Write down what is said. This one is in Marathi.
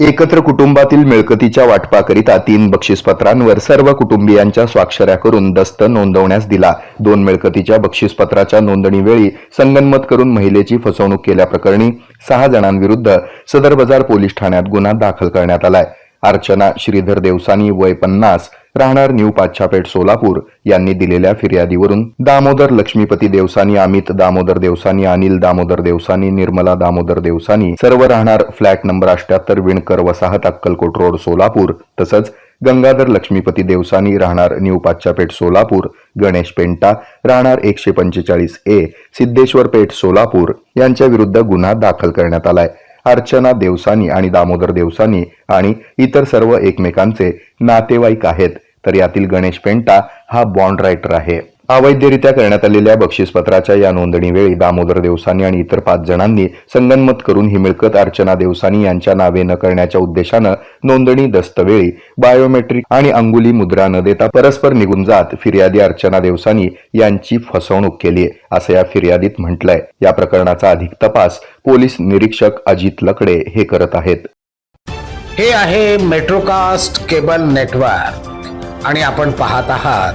एकत्र कुटुंबातील मिळकतीच्या वाटपाकरिता तीन बक्षीसपत्रांवर सर्व कुटुंबियांच्या स्वाक्षऱ्या करून दस्त नोंदवण्यास दिला. दोन मिळकतीच्या बक्षीसपत्राच्या नोंदणीवेळी संगनमत करून महिलेची फसवणूक केल्याप्रकरणी सहा जणांविरुद्ध सदर बाजार पोलीस ठाण्यात गुन्हा दाखल करण्यात आलाय. अर्चना श्रीधर देवसानी वय पन्नास राहणार न्यू पाच्छापेठ सोलापूर यांनी दिलेल्या फिर्यादीवरून दामोदर लक्ष्मीपती देवसानी अमित दामोदर देवसानी अनिल दामोदर देवसानी निर्मला दामोदर देवसानी सर्व राहणार फ्लॅट नंबर अष्ट्याहत्तर विणकर वसाहत अक्कलकोट रोड सोलापूर. तसंच गंगाधर लक्ष्मीपती देवसानी राहणार न्यू पाच्छापेठ सोलापूर. गणेश पेंटा राहणार एकशे पंचेचाळीस ए. सिद्धेश्वर पेठ सोलापूर. यांच्या विरुद्ध गुन्हा दाखल करण्यात आलाय. अर्चना देवसानी आणि दामोदर देवसानी आणि इतर सर्व एकमेकांचे नातेवाईक आहेत. तर यातील गणेश पेंटा हा बॉन्ड रायटर आहे. अवैधरित्या करण्यात आलेल्या बक्षीसपत्राच्या या नोंदणीवेळी दामोदर देवसानी आणि इतर पाच जणांनी संगनमत करून ही मिळकत अर्चना देवसानी यांच्या नावे न करण्याच्या उद्देशानं नोंदणी दस्तवेळी बायोमेट्रिक आणि अंगुली मुद्रा न देता परस्पर निघून जात फिर्यादी अर्चना देवसानी यांची फसवणूक केली असं या फिर्यादीत म्हटलंय. या प्रकरणाचा अधिक तपास पोलीस निरीक्षक अजित लकडे हे करत आहेत. हे आहे मेट्रोकास्ट केबल नेटवर्क आणि आपण पाहत आहात